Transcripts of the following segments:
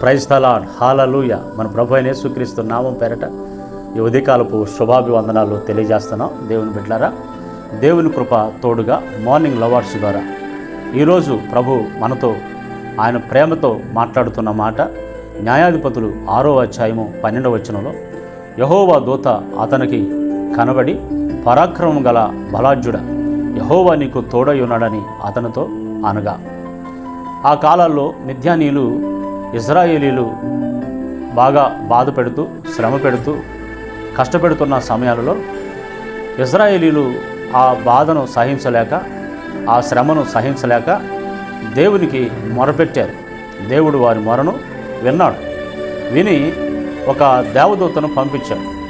Praise తలాడ్ hallelujah. మన ప్రభు అయిన యేసుక్రీస్తు నామం పేరట ఈ ఉదయకాలపు శుభాభివందనాలు తెలియజేస్తున్నాం. దేవుని బిడ్డారా దేవుని కృప తోడుగా మార్నింగ్ లవర్స్ ద్వారా ఈరోజు ప్రభు మనతో ఆయన ప్రేమతో మాట్లాడుతున్న మాట న్యాయాధిపతులు ఆరో అధ్యాయము పన్నెండవ వచనంలో యహోవా దూత అతనికి కనబడి పరాక్రమం గల బలాజ్యుడ యహోవా నీకు తోడై ఉన్నాడని అతనితో అనగా ఆ కాలాల్లో మిథ్యానీయులు ఇజ్రాయేలీలు బాగా బాధ పెడుతూ శ్రమ పెడుతూ కష్టపెడుతున్న సమయాలలో ఇజ్రాయేలీలు ఆ బాధను సహించలేక ఆ శ్రమను సహించలేక దేవునికి మొరపెట్టారు. దేవుడు వారి మొరను విన్నాడు. విని ఒక దేవదూతను పంపించాడు.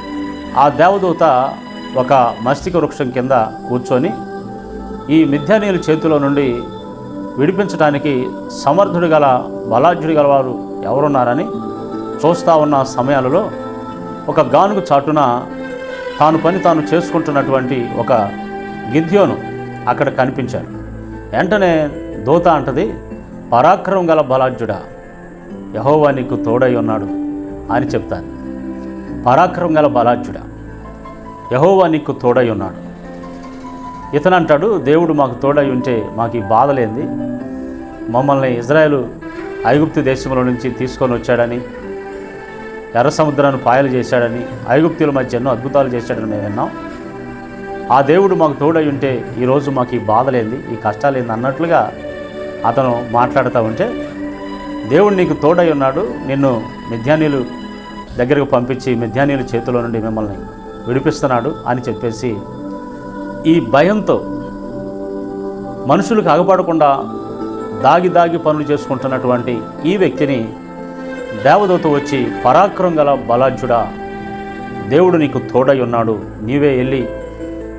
ఆ దేవదూత ఒక మస్తిక వృక్షం కింద కూర్చొని ఈ మిథ్యానీయుల చేతిలో నుండి విడిపించడానికి సమర్థుడు గల బలాఢ్యుడు గల వారు ఎవరున్నారని చూస్తూ ఉన్న సమయాలలో ఒక గానుగు చాటున తాను పని తాను చేసుకుంటున్నటువంటి ఒక గిద్యోను అక్కడ కనిపించాడు. వెంటనే దూత అంటది పరాక్రమం గల బలాఢ్యుడా యహోవా నీకు తోడై ఉన్నాడు అని చెప్తాను పరాక్రమం గల బలాఢ్యుడా యహోవా నీకు తోడై ఉన్నాడు. ఇతను అంటాడు దేవుడు మాకు తోడై ఉంటే మాకు ఈ బాధలేంది మమ్మల్ని ఇజ్రాయెల్ ఐగుప్తు దేశంలో నుంచి తీసుకొని వచ్చాడని ఎర్ర సముద్రాన్ని పాయలు చేశాడని ఐగుప్తుల మధ్య ఎన్నో అద్భుతాలు చేశాడని మేము విన్నాం. ఆ దేవుడు మాకు తోడై ఉంటే ఈరోజు మాకు ఈ బాధలేంది ఈ కష్టాలేంది అన్నట్లుగా అతను మాట్లాడుతూ ఉంటే దేవుడు నీకు తోడై ఉన్నాడు నిన్ను మిథ్యానీలు దగ్గరకు పంపించి మిథ్యానీయుల చేతిలో నుండి మిమ్మల్ని విడిపిస్తున్నాడు అని చెప్పేసి ఈ భయంతో మనుషులకు అగపడకుండా దాగి దాగి పనులు చేసుకుంటున్నటువంటి ఈ వ్యక్తిని దేవదూత వచ్చి పరాక్రమం గల బలాజ్యుడా దేవుడు నీకు తోడై ఉన్నాడు. నీవే వెళ్ళి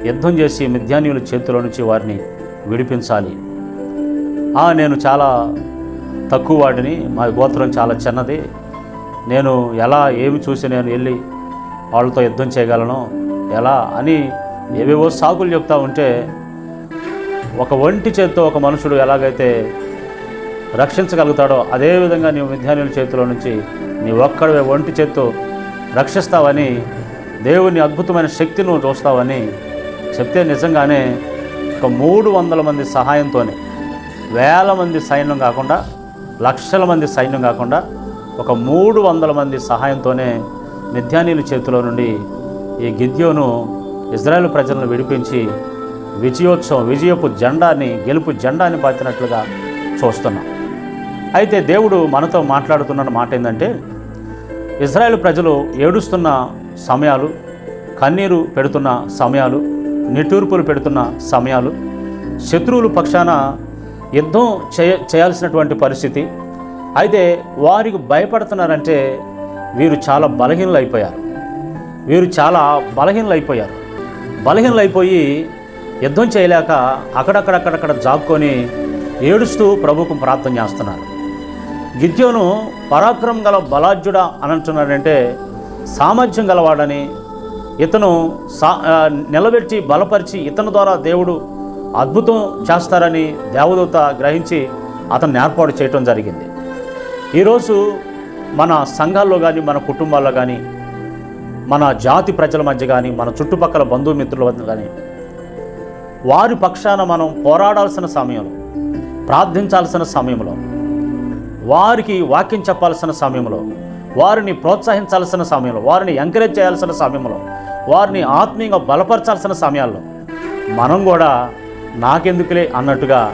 యుద్ధం చేసి మిథ్యానీయుల చేతిలో నుంచి వారిని విడిపించాలి. "ఆ, నేను చాలా తక్కువ వాడిని మా గోత్రం చాలా చిన్నది. నేను ఎలా ఏమి చూసి నేను వెళ్ళి వాళ్ళతో యుద్ధం చేయగలను ఎలా అని ఏవేవో సాకులు చెప్తా ఉంటే ఒక ఒంటి చేత్తో ఒక మనుషుడు ఎలాగైతే రక్షించగలుగుతాడో అదేవిధంగా నీవు విద్యానుల చేతిలో నుంచి నీ ఒక్కడవే ఒంటి చేత్తో రక్షిస్తావని దేవుని అద్భుతమైన శక్తి నువ్వు చూస్తావని చెప్తే నిజంగానే ఒక మూడు వందల మంది సహాయంతోనే వేల మంది సైన్యం కాకుండా లక్షల మంది సైన్యం కాకుండా ఒక మూడు వందల మంది సహాయంతోనే మిథ్యానీయుల చేతిలో నుండి ఈ గిద్యోను ఇజ్రాయెల్ ప్రజలను విడిపించి విజయోత్సవం విజయపు జెండాని గెలుపు జెండాని పాతినట్లుగా చూస్తున్నాం. అయితే దేవుడు మనతో మాట్లాడుతున్న మాట ఏంటంటే ఇజ్రాయెల్ ప్రజలు ఏడుస్తున్న సమయాలు కన్నీరు పెడుతున్న సమయాలు నిట్టూర్పులు పెడుతున్న సమయాలు శత్రువులు పక్షాన యుద్ధం చేయ చేయాల్సినటువంటి పరిస్థితి. అయితే వారికి భయపడుతున్నారంటే వీరు చాలా బలహీనలు అయిపోయారు వీరు చాలా బలహీనలు అయిపోయారు బలహీనలు అయిపోయి యుద్ధం చేయలేక అక్కడక్కడక్కడక్కడ జాక్కొని ఏడుస్తూ ప్రభుకు ప్రార్థన చేస్తున్నారు. గిద్యోను పరాక్రమం గల బలాఢ్యుడా అని అంటున్నాడంటే సామర్థ్యం గలవాడని ఇతను సా నిలబెట్టి బలపరిచి ఇతని ద్వారా దేవుడు అద్భుతం చేస్తారని దేవదూత గ్రహించి అతను ఏర్పాటు చేయటం జరిగింది. ఈరోజు మన సంఘాల్లో కానీ మన కుటుంబాల్లో కానీ మన జాతి ప్రజల మధ్య కానీ మన చుట్టుపక్కల బంధుమిత్రుల మధ్య కానీ వారి పక్షాన మనం పోరాడాల్సిన సమయంలో ప్రార్థించాల్సిన సమయంలో వారికి వాక్యం చెప్పాల్సిన సమయంలో వారిని ప్రోత్సహించాల్సిన సమయంలో వారిని ఎంకరేజ్ చేయాల్సిన సమయంలో వారిని ఆత్మీయంగా బలపరచాల్సిన సమయాల్లో మనం కూడా నాకెందుకులే అన్నట్టుగా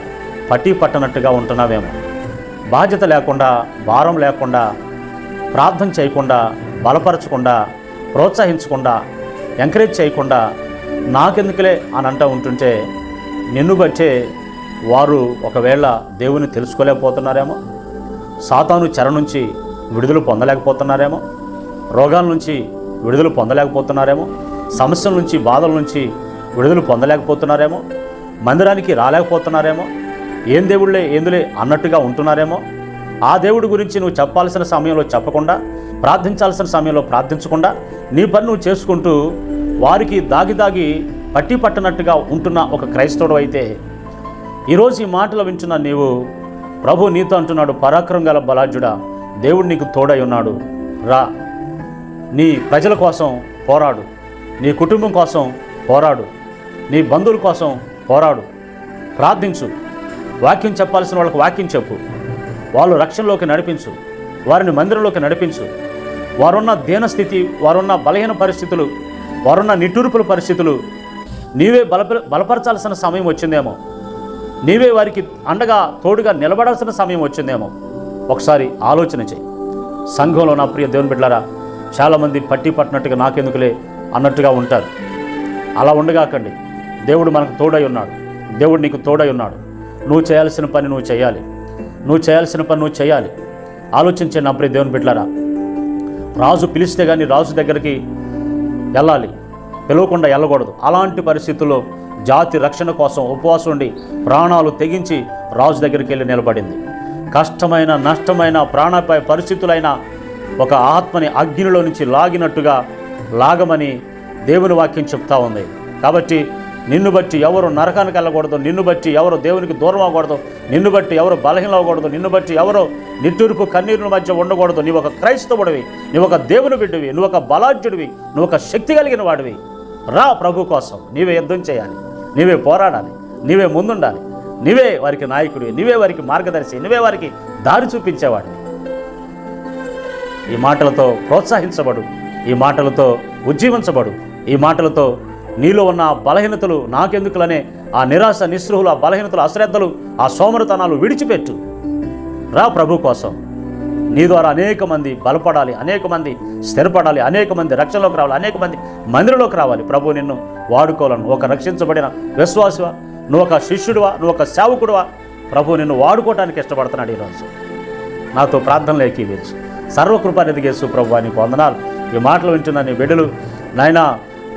పట్టి పట్టనట్టుగా ఉంటున్నావేమో. బాధ్యత లేకుండా భారం లేకుండా ప్రార్థన చేయకుండా బలపరచకుండా ప్రోత్సహించకుండా ఎంకరేజ్ చేయకుండా నాకెందుకులే అని అంటూ ఉంటుంటే నిన్ను బట్టే వారు ఒకవేళ దేవుని తెలుసుకోలేకపోతున్నారేమో. సాతాను చెర నుంచి విడుదల పొందలేకపోతున్నారేమో? రోగాల నుంచి విడుదల పొందలేకపోతున్నారేమో? సమస్యల నుంచి బాధల నుంచి విడుదల పొందలేకపోతున్నారేమో? మందిరానికి రాలేకపోతున్నారేమో? ఏం దేవుళ్ళే ఏందులే అన్నట్టుగా ఉంటున్నారేమో? ఆ దేవుడి గురించి నువ్వు చెప్పాల్సిన సమయంలో చెప్పకుండా ప్రార్థించాల్సిన సమయంలో ప్రార్థించకుండా నీ పని నువ్వు చేసుకుంటూ వారికి దాగి దాగి పట్టి పట్టనట్టుగా ఉంటున్న ఒక క్రైస్తవుడు అయితే ఈరోజు ఈ మాటలు వింటున్న నీవు ప్రభు నీతో అంటున్నాడు పరాక్రమం గల బలాజుడా దేవుడు నీకు తోడై ఉన్నాడు. రా. నీ ప్రజల కోసం పోరాడు. నీ కుటుంబం కోసం పోరాడు. నీ బంధువుల కోసం పోరాడు. ప్రార్థించు. వాక్యం చెప్పాల్సిన వాళ్ళకి వాక్యం చెప్పు. వాళ్ళు రక్షణలోకి నడిపించు. వారిని మందిరంలోకి నడిపించు. వారున్న దీనస్థితి వారున్న బలహీన పరిస్థితులు వారున్న నిట్టూర్పుల పరిస్థితులు నీవే బలప బలపరచాల్సిన సమయం వచ్చిందేమో. నీవే వారికి అండగా తోడుగా నిలబడాల్సిన సమయం వచ్చిందేమో. ఒకసారి ఆలోచన చేయి. సంఘంలో నా ప్రియ దేవుని బిడ్డలారా చాలామంది పట్టి పట్టినట్టుగా నాకెందుకులే అన్నట్టుగా ఉంటారు. అలా ఉండగాకండి. దేవుడు మనకు తోడై ఉన్నాడు. దేవుడు నీకు తోడై ఉన్నాడు. నువ్వు చేయాల్సిన పని నువ్వు చేయాలి. నువ్వు చేయాల్సిన పని నువ్వు చేయాలి. ఆలోచించే నా ప్రియ దేవుని బిడ్డలారా. రాజు పిలిస్తే కానీ రాజు దగ్గరికి వెళ్ళాలి. పిలవకుండా వెళ్ళకూడదు అలాంటి పరిస్థితుల్లో జాతి రక్షణ కోసం ఉపవాసం ఉండి ప్రాణాలు తెగించి రాజు దగ్గరికి వెళ్ళి నిలబడింది. కష్టమైన నష్టమైన ప్రాణాపాయ పరిస్థితులైన ఒక ఆత్మని అగ్నిలో నుంచి లాగినట్టుగా లాగమని దేవుని వాక్యం చెప్తా ఉంది. కాబట్టి నిన్ను బట్టి ఎవరు నరకానికి వెళ్ళకూడదు నిన్ను బట్టి ఎవరు దేవునికి దూరం అవ్వకూడదు నిన్ను బట్టి ఎవరు బలహీన అవ్వకూడదు నిన్ను బట్టి ఎవరు నిట్టూర్పు కన్నీరుల మధ్య ఉండకూడదు. నీవు ఒక క్రైస్తవుడివి నువ్వు ఒక దేవుని బిడ్డవి నువ్వు ఒక బలాజ్యుడివి నువ్వు ఒక శక్తి కలిగిన వాడివి. రా ప్రభు కోసం. నీవే యుద్ధం చేయాలి. నీవే పోరాడాలి. నీవే ముందుండాలి. నీవే వారికి నాయకుడివి. నీవే వారికి మార్గదర్శి. నువ్వే వారికి దారి చూపించేవాడివి. ఈ మాటలతో ప్రోత్సహించబడు. ఈ మాటలతో ఉజ్జీవించబడు. ఈ మాటలతో నీలో ఉన్న బలహీనతలు నాకెందుకులనే ఆ నిరాశ నిస్పృహులు ఆ బలహీనతలు అశ్రద్ధలు ఆ సోమరతనాలు విడిచిపెట్టు. రా ప్రభు కోసం. నీ ద్వారా అనేక మంది బలపడాలి అనేక మంది స్థిరపడాలి అనేక మంది రక్షణలోకి రావాలి అనేక మంది మందిరంలోకి రావాలి. ప్రభు నిన్ను వాడుకోవాలను ఒక రక్షించబడిన విశ్వాసవా నువ్వు ఒక శిష్యుడివా నువ్వు ఒక సేవకుడివా? ప్రభు నిన్ను వాడుకోవడానికి ఇష్టపడుతున్నాడు ఈరోజు. నాతో ప్రార్థనలు ఏకీవించు సర్వకృపానిధిగేసు ప్రభు నీకు వందనాలు. ఈ మాటలు వింటున్న నీ బిడ్డలు నాయన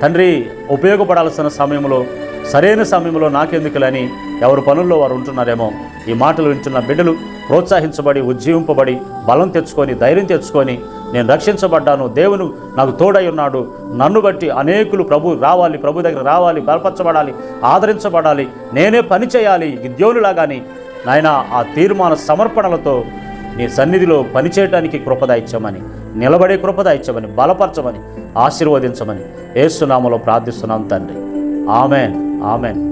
తండ్రి ఉపయోగపడాల్సిన సమయంలో సరైన సమయంలో నాకెందుకులని ఎవరు పనుల్లో వారు ఉంటున్నారేమో ఈ మాటలు వింటున్న బిడ్డలు ప్రోత్సహించబడి ఉజ్జీవింపబడి బలం తెచ్చుకొని ధైర్యం తెచ్చుకొని నేను రక్షించబడ్డాను దేవుడు నాకు తోడై ఉన్నాడు నన్ను బట్టి అనేకులు ప్రభు రావాలి ప్రభు దగ్గర రావాలి బలపరచబడాలి ఆదరించబడాలి నేనే పని చేయాలి గిద్యోనులాగాని నాయన ఆ తీర్మాన సమర్పణలతో నీ సన్నిధిలో పనిచేయటానికి కృపదాయిచ్చమని నిలబడే కృపదాయిచ్చమని బలపరచమని ఆశీర్వదించమని ఏసునామలో ప్రార్థిస్తున్నాం తండ్రి. ఆమెన్. ఆమెన్